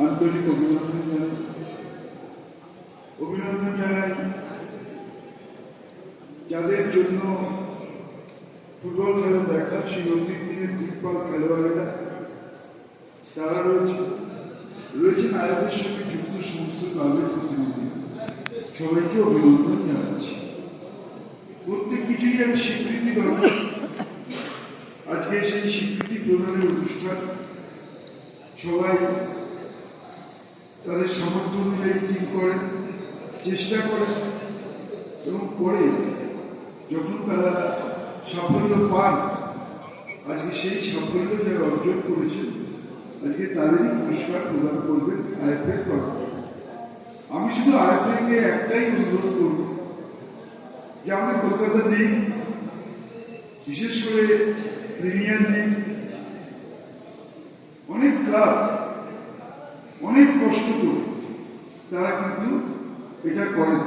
আন্তরিক অভিনন্দন জানাই অভিনন্দন জানাই যাদের জন্য ফুটবল খেলা দেখা সেই অতীত দিনের দিকপাল খেলোয়াড়েরা তারা রয়েছে রয়েছেন আয়োগের সঙ্গে যুক্ত সমস্ত ক্লাবের প্রতিনিধি সবাইকে অভিনন্দন জানাচ্ছি প্রত্যেক কিছুই আমি স্বীকৃতি দরকার আজকে সেই স্বীকৃতি প্রদানের অনুষ্ঠান সবাই তাদের সামর্থ্য অনুযায়ী টিম করেন চেষ্টা করেন এবং পরে যখন তারা সাফল্য পান, আজকে সেই সাফল্য যারা অর্জন করেছেন, আজকে তাদেরই পুরস্কার প্রদান করবেন আইএফএর তরফ থেকে। আমি শুধু আইএফএকে একটাই অনুরোধ করব যে আমাদের কলকাতা নেই বিশেষ করে প্রিমিয়ার লিগ অনেক ক্লাব অনেক কষ্ট করে তারা কিন্তু এটা করেন।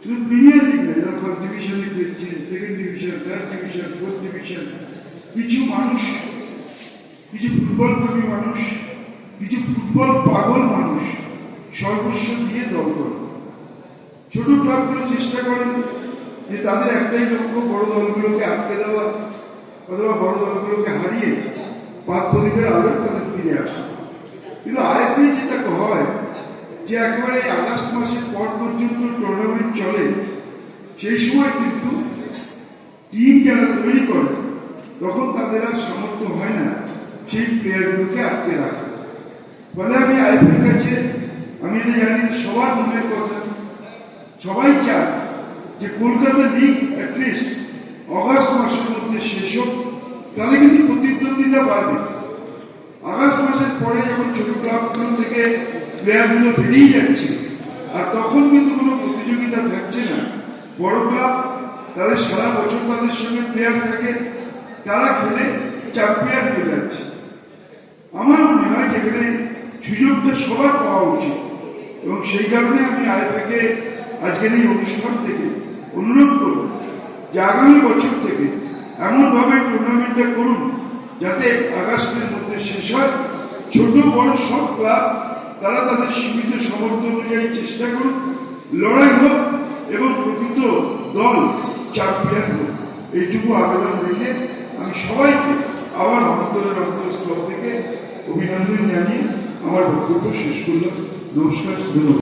শুধু প্রিমিয়ার লিগ না, যারা ফার্স্ট ডিভিশনে খেলছেন second division third division fourth division কিছু মানুষ, কিছু ফুটবল প্রেমী মানুষ, কিছু ফুটবল পাগল মানুষ সর্বস্ব দিয়ে দল করে। ছোট ক্লাবগুলো চেষ্টা করেন যে তাদের একটাই লক্ষ্য, বড় দলগুলোকে আটকে দেওয়া, অথবা বড় দলগুলোকে হারিয়ে পাঁচ প্রদীপের আলোয় তাদের ফিরে আসা। কিন্তু আইএফএ যেটা হয়, যে একেবারে আগস্ট মাসের পর পর্যন্ত টুর্নামেন্ট চলে, সেই সময় কিন্তু টিম যারা তৈরি করে, তখন তাদের আর সামর্থ্য হয় না সেই প্লেয়ারগুলোকে আটকে রাখা। ফলে আমি আইপিএর কাছে, আমি এটা জানি সবার মনের কথা, সবাই চায় যে কলকাতা লিগ অ্যাটলিস্ট অগাস্ট মাসের মধ্যে শেষ হোক, তাহলে কিন্তু প্রতিদ্বন্দ্বিতা বাড়বে। মাসের পরে যখন ছোট ক্লাবগুলো থেকে প্লেয়ারগুলো বেরিয়ে যাচ্ছে, আর তখন কিন্তু কোনো প্রতিযোগিতা থাকছে না। বড় ক্লাব, তাদের সারা বছর তাদের সঙ্গে প্লেয়ার থাকে, তারা খেলে চ্যাম্পিয়ন হয়ে যাচ্ছে। আমার মনে হয় যেখানে সুযোগটা সবার পাওয়া উচিত। এবং সেই কারণে আমি আইএফএকে আজকের এই অনুষ্ঠান থেকে অনুরোধ করব যে আগামী বছর থেকে এমনভাবে টুর্নামেন্টটা করুন, যাতে আগস্টের মধ্যে শেষ হয় ছোট বড় সব ক্লাব, তারা তাদের সীমিত সামর্থ্য অনুযায়ী চেষ্টা করুক, লড়াই হোক এবং প্রকৃত দল চ্যাম্পিয়ন হোক। এইটুকু আবেদন রেখে আমি সবাইকে আবার অন্তরের অন্তঃস্থল থেকে অভিনন্দন জানিয়ে আমার বক্তব্য শেষ করলাম। নমস্কার, ধন্যবাদ।